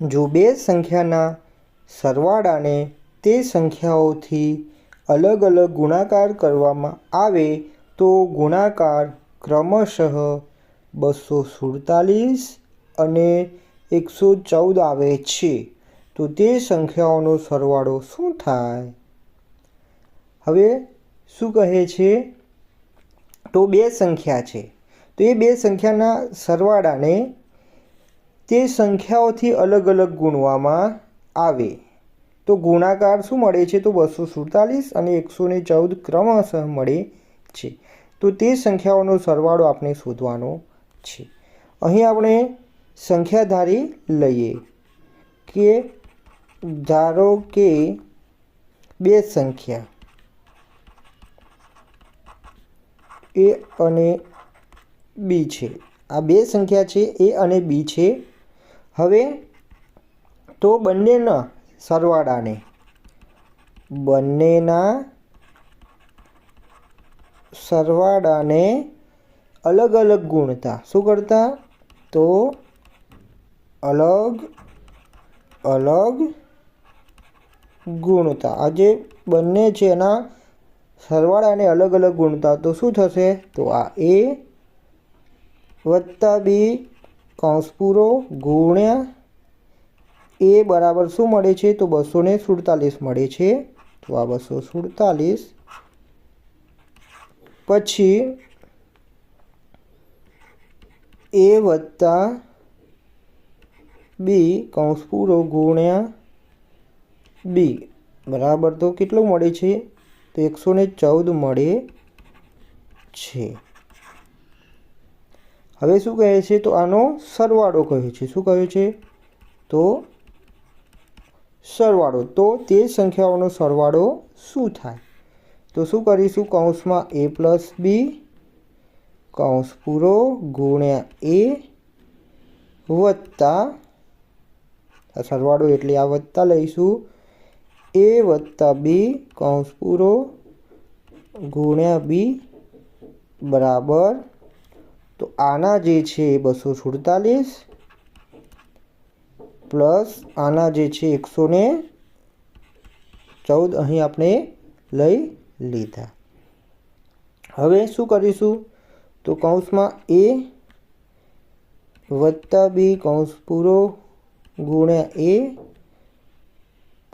જો બે સંખ્યાના સરવાળાને તે સંખ્યાઓથી અલગ અલગ ગુણાકાર કરવામાં આવે તો ગુણાકાર ક્રમશઃ બસો સુડતાલીસ અને એકસો ચૌદ આવે છે. તો તે સંખ્યાઓનો સરવાળો શું થાય? હવે શું કહે છે? તો બે સંખ્યા છે. તો એ બે સંખ્યાના સરવાળાને તે સંખ્યાઓથી અલગ અલગ ગુણવામાં આવે. તો ગુણાકાર શું મળે છે? તો બસો સુડતાલીસ અને એકસો ને ચૌદ ક્રમશઃ મળે છે. તો તે સંખ્યાઓનો સરવાળો આપણે શોધવાનો છે. અહીં આપણે સંખ્યા ધારી લઈએ કે ધારો કે બે સંખ્યા એ અને બી છે. આ બે સંખ્યા છે, એ અને બી છે હવે તો બંનેના સરવાળાને બંનેના સરવાળાને અલગ અલગ ગુણતા શું કરતા? તો અલગ અલગ ગુણતા. આ જે બંને છે એના સરવાળાને અલગ અલગ ગુણતા. તો શું થશે? તો આ એ વત્તા બી કૌંસ પૂરો ગુણ્યા, એ બરાબર શું મળે છે? તો બસો ને સુડતાલીસ મળે છે. તો આ બસો સુડતાલીસ. પછી, એ વત્તા બી કૌંસ પૂરો ગુણ્યા, બી. બરાબર તો કેટલું મળે છે? તો એકસો ચૌદ મળે છે. હવે શું કહે છે? તો આનો સરવાળો કહે છે. શું કહે છે? તો સરવાળો. તો તે સંખ્યાઓનો સરવાળો શું થાય? તો શું કરીશું? કૌંસમાં એ પ્લસ બી કૌંસ પૂરો ગુણ્યા એ વત્તા સરવાળો એટલે આ વત્તા લઈશું. એ વત્તા બી કૌંસ પૂરો ગુણ્યા બી બરાબર તો આના જે છે એ બસો સુડતાલીસ પ્લસ આના જે છે એકસો ને ચૌદ અહીં આપણે લઈ લીધા. હવે શું કરીશું? તો કૌંસમાં એ વત્તા બી કૌંસ પૂરો ગુણ્યા એ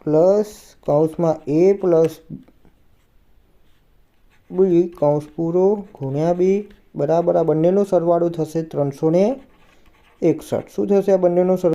પ્લસ કૌંસમાં એ પ્લસ બી કૌંસ પૂરો ગુણ્યા બી બરાબર આ બંનેનો સરવાળો થશે ત્રણસો ને એકસઠ. શું થશે આ બંનેનો સર